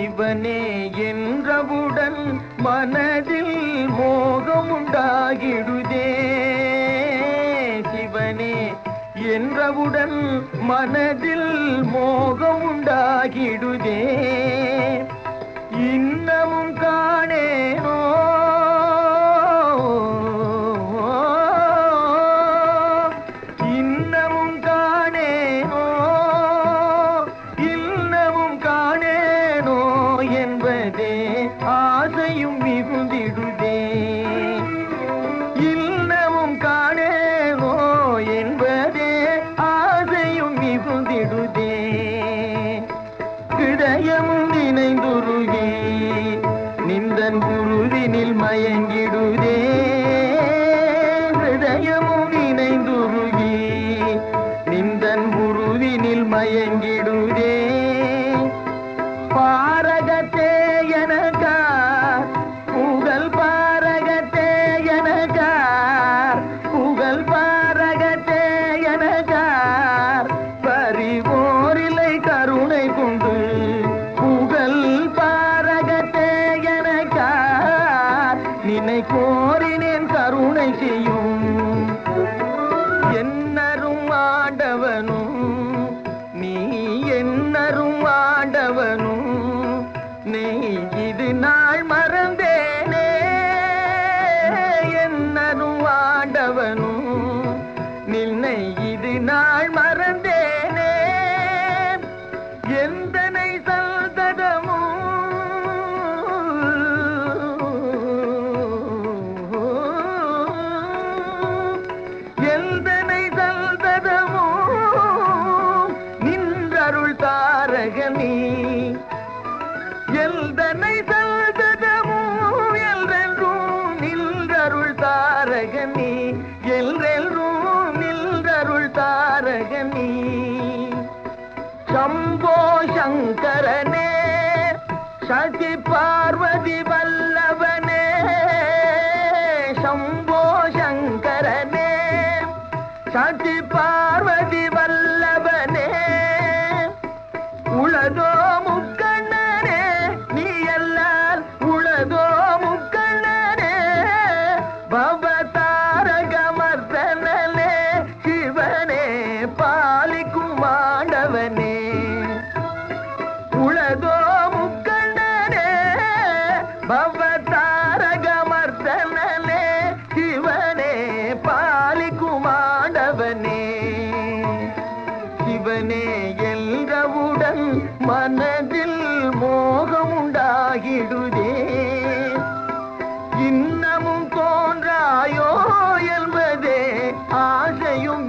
சிவனே என்றவுடன் மனதில் மோகம் உண்டாகிடுதே சிவனே என்றவுடன் மனதில் மோகம் என்பதே ஆசையும் மிகுந்திடுதே. இன்னமும் காணேவோ என்பதே ஆசையும் மிகுந்திடுதே. இதயமும் நினைந்துருகி நிந்தன் குருவினில் மயங்கிடுதே. ஹிருதயமும் நினைந்துருகி நிந்தன் குருவினில் மயங்கி நினை கோரினேன் கருணை செய்யும். என்னரும் ஆண்டவனும் நீ என்னரும் ஆண்டவனும் நீ இது நாள் மறந்தேனே. என்னரும் ஆண்டவனும் நின்னை இது நாள் மறந்தேனே. எந்தனை சொல்ல சதி பார்வதி வல்லவனே சம்போ கண்ணே என்றவுடன் மனதில் மோகம் உண்டாகிடுதே இன்னமும் தோன்றாயோ என்பதே ஆசையும்